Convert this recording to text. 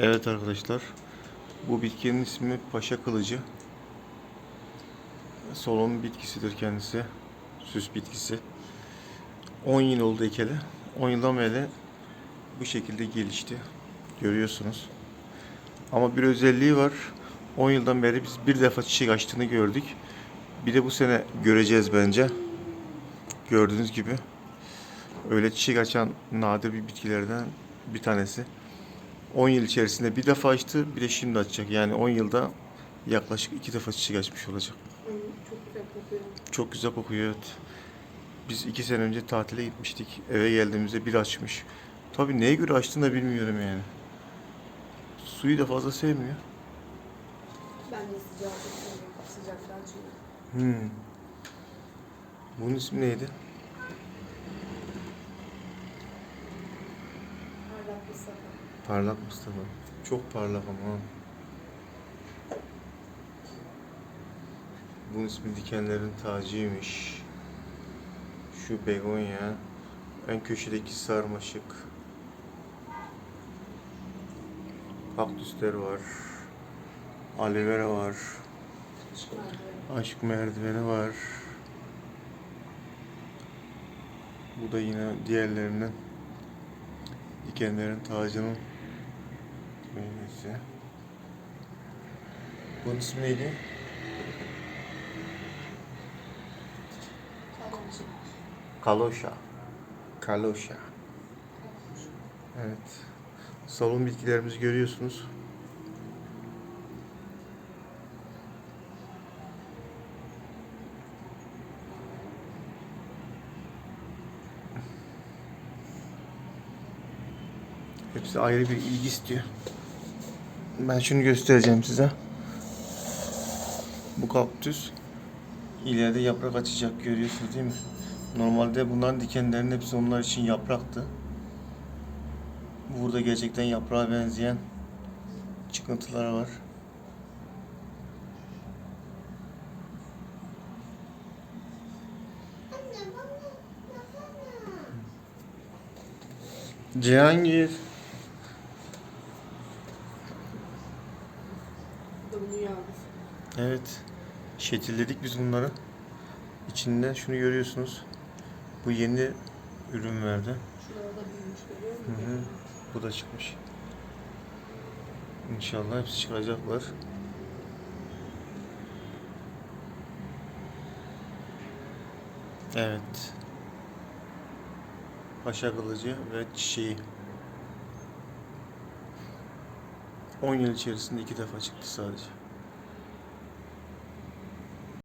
Evet arkadaşlar. Bu bitkinin ismi paşa kılıcı. Solon bitkisidir kendisi. Süs bitkisi. 10 yıl oldu ekeli. 10 yıldan beri bu şekilde gelişti. Görüyorsunuz. Ama bir özelliği var. 10 yıldan beri biz bir defa çiçek açtığını gördük. Bir de bu sene göreceğiz bence. Gördüğünüz gibi. Öyle çiçek açan nadir bir bitkilerden bir tanesi. 10 yıl içerisinde bir defa açtı, bir de şimdi açacak. Yani 10 yılda yaklaşık iki defa çiçek açmış olacak. Çok güzel kokuyor. Çok güzel kokuyor evet. Biz iki sene önce tatile gitmiştik. Eve geldiğimizde bir açmış. Tabii neye göre açtığını da bilmiyorum yani. Suyu da fazla sevmiyor. Ben de sıcağı çok seviyorum. Sıcaktan çünkü. Hmm. Bunun ismi neydi? Bir sabah. Parlak Mustafa. Çok parlak ama. Bunun ismi dikenlerin tacıymış. Şu begonya. En köşedeki sarmaşık. Kaktüsler var. Aloe vera var. Aşk merdiveni var. Bu da yine diğerlerinden dikenlerin tacının meyvesi. Bunun ismi neydi? Kaloşa. Kaloşa. Evet. Salon bitkilerimizi görüyorsunuz. Hepsi ayrı bir ilgi istiyor. Ben şunu göstereceğim size. Bu kaktüs ileride yaprak açacak görüyorsunuz değil mi? Normalde bunların dikenlerin hepsi onlar için yapraktı. Burada gerçekten yaprağa benzeyen çıkıntılar var. Cihangir. Yağlısı. Evet. Şetilledik biz bunları. İçinden şunu görüyorsunuz. Bu yeni ürün verdi. Şurada da büyümüş görüyor Hı musun? hı. Bu da çıkmış. İnşallah hepsi çıkacaklar. Evet. Paşa kılıcı ve çiçeği. 10 yıl içerisinde iki defa çıktı sadece.